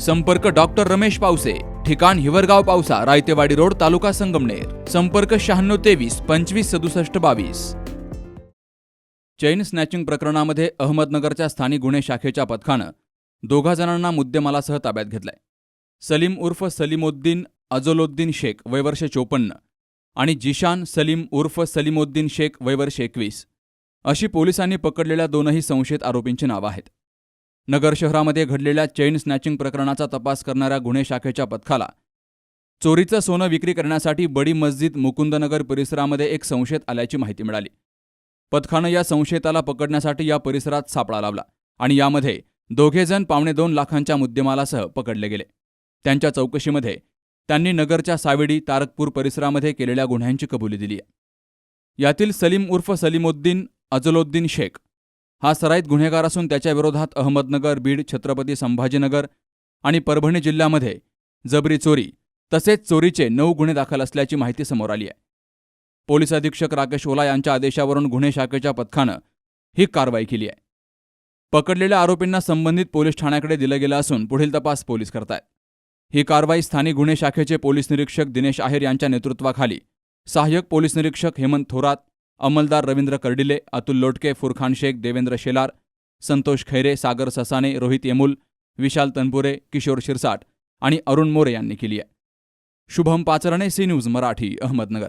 संपर्क डॉक्टर रमेश पावसे ठिकाण हिवरगाव पावसा रायतेवाडी रोड तालुका संगमनेर. संपर्क शहाण्णव तेवीस पंचवीस सदुसष्ट बावीस. चैन स्नॅचिंग प्रकरणामध्ये अहमदनगरच्या स्थानिक गुन्हे शाखेच्या पथकानं दोघा जणांना मुद्देमालासह ताब्यात घेतलाय. सलीम उर्फ सलीमोद्दीन अजोलोद्दीन शेख वयवर्ष चोपन्न आणि जिशान सलीम उर्फ सलीमोद्दीन शेख वयवर्ष एकवीस अशी पोलिसांनी पकडलेल्या दोनही संशयित आरोपींची नावं आहेत. नगर शहरामध्ये घडलेल्या चैन स्नॅचिंग प्रकरणाचा तपास करणाऱ्या गुन्हे शाखेच्या पथकाला. चोरीचं सोनं विक्री करण्यासाठी बडी मस्जिद मुकुंदनगर परिसरामध्ये एक संशयित आल्याची माहिती मिळाली. पथकानं या संशयिताला पकडण्यासाठी या परिसरात सापळा लावला आणि यामध्ये दोघेजण पावणे दोन लाखांच्या मुद्देमालासह पकडले गेले. त्यांच्या चौकशीमध्ये त्यांनी नगरच्या सावेडी तारकपूर परिसरामध्ये केलेल्या गुन्ह्यांची कबुली दिली आहे. यातील सलीम उर्फ सलीमोद्दीन अजलोद्दीन शेख हा सराईत गुन्हेगार असून त्याच्याविरोधात अहमदनगर बीड छत्रपती संभाजीनगर आणि परभणी जिल्ह्यामध्ये जबरी चोरी तसेच चोरीचे नऊ गुन्हे दाखल असल्याची माहिती समोर आली आहे. पोलीस अधीक्षक राकेश ओला यांच्या आदेशावरून गुन्हे शाखेच्या पथकानं ही कारवाई केली आहे. पकडलेल्या आरोपींना संबंधित पोलीस ठाण्याकडे दिलं गेलं असून पुढील तपास पोलीस करतायत. ही कारवाई स्थानिक गुन्हे शाखेचे पोलीस निरीक्षक दिनेश आहेर यांच्या नेतृत्वाखाली सहाय्यक पोलीस निरीक्षक हेमंत थोरात अंमलदार रवींद्र कर्डिले अतुल लोटके फुरखान शेख देवेंद्र शेलार संतोष खैरे सागर ससाने रोहित येमुल विशाल तनपुरे किशोर शिरसाट आणि अरुण मोरे यांनी केली आहे. Shubham Pacharne C news Marathi Ahmednagar.